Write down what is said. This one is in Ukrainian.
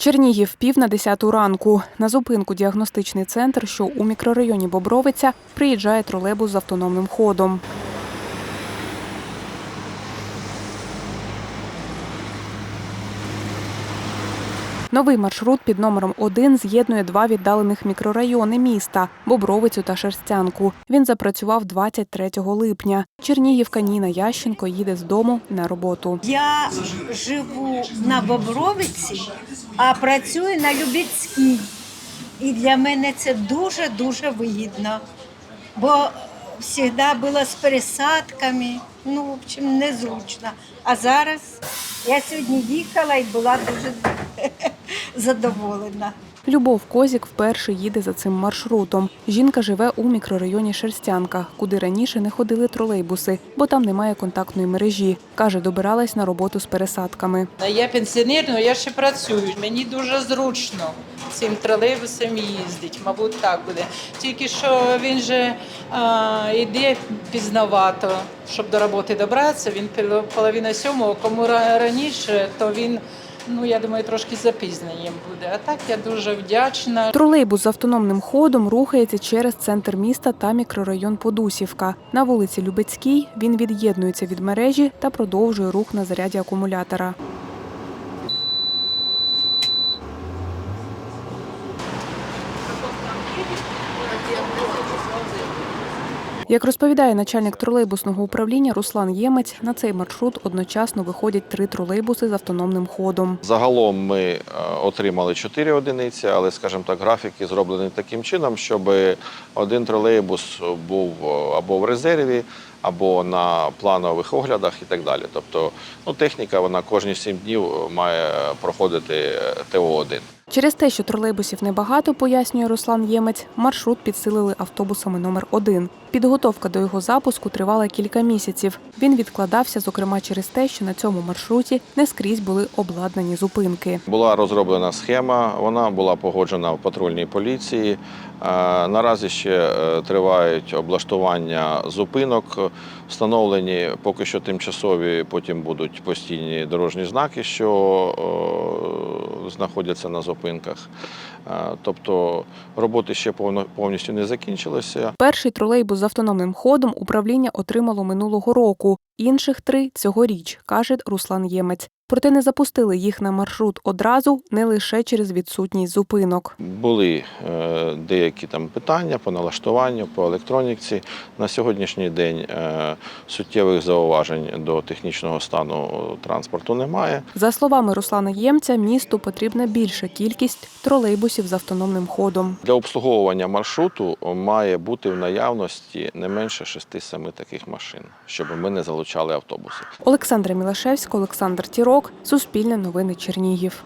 Чернігів пів на десяту ранку. На зупинку діагностичний центр, що у мікрорайоні Бобровиця, приїжджає тролейбус з автономним ходом. Новий маршрут під номером 1 з'єднує два віддалених мікрорайони міста Бобровицю та Шерстянку. Він запрацював 23 липня. Чернігівка Ніна Ященко їде з дому на роботу. Я живу на Бобровиці, а працюю на Любецькій. І для мене це дуже-дуже вигідно. Бо завжди було з пересадками, ну, в общем, незручно. А зараз я сьогодні їхала і була дуже задоволена. Любов Козік вперше їде за цим маршрутом. Жінка живе у мікрорайоні Шерстянка, куди раніше не ходили тролейбуси, бо там немає контактної мережі. Каже, добиралась на роботу з пересадками. Я пенсіонер, але я ще працюю. Мені дуже зручно цим тролейбусом їздить, мабуть, так буде. Тільки що він же а, йде пізновато, щоб до роботи добратися. Він пол- половина сьомого, кому ра- раніше, то він. Ну, я думаю, трошки запізненням буде. А так я дуже вдячна. Тролейбус з автономним ходом рухається через центр міста та мікрорайон Подусівка. На вулиці Любецькій він від'єднується від мережі та продовжує рух на заряді акумулятора. Як розповідає начальник тролейбусного управління Руслан Ємець, на цей маршрут одночасно виходять три тролейбуси з автономним ходом. Загалом ми е, отримали 4 одиниці, але, скажімо так, графіки зроблені таким чином, щоб один тролейбус був е, або в резерві, або на планових оглядах і так далі. Тобто, ну, техніка вона кожні 7 днів має проходити е, ТО-1. Через те, що тролейбусів небагато, пояснює Руслан Ємець, маршрут підсилили автобусами номер 1 Підготовка до його запуску тривала кілька місяців. Він відкладався, зокрема, через те, що на цьому маршруті не скрізь були обладнані зупинки. Була розроблена схема, вона була погоджена в патрульній поліції. Е, Наразі ще е, тривають облаштування зупинок, встановлені поки що тимчасові, потім будуть постійні дорожні знаки, що е, знаходяться на зупинках. Е, Тобто роботи ще повністю не закінчилися. Перший тролейбус з автономним ходом управління отримало минулого року. Інших три цьогоріч, каже Руслан Ємець. Проте не запустили їх на маршрут одразу не лише через відсутність зупинок. Були е, деякі там питання по налаштуванню, по електроніці. На сьогоднішній день е, суттєвих зауважень до технічного стану транспорту немає. За словами Руслана Ємця, місту потрібна більша кількість тролейбусів з автономним ходом. Для обслуговування маршруту має бути в наявності не менше 6-7 таких машин, щоб ми не залучали автобуси. Олександра Мілашевська, Олександр Тірок, Суспільне новини Чернігів.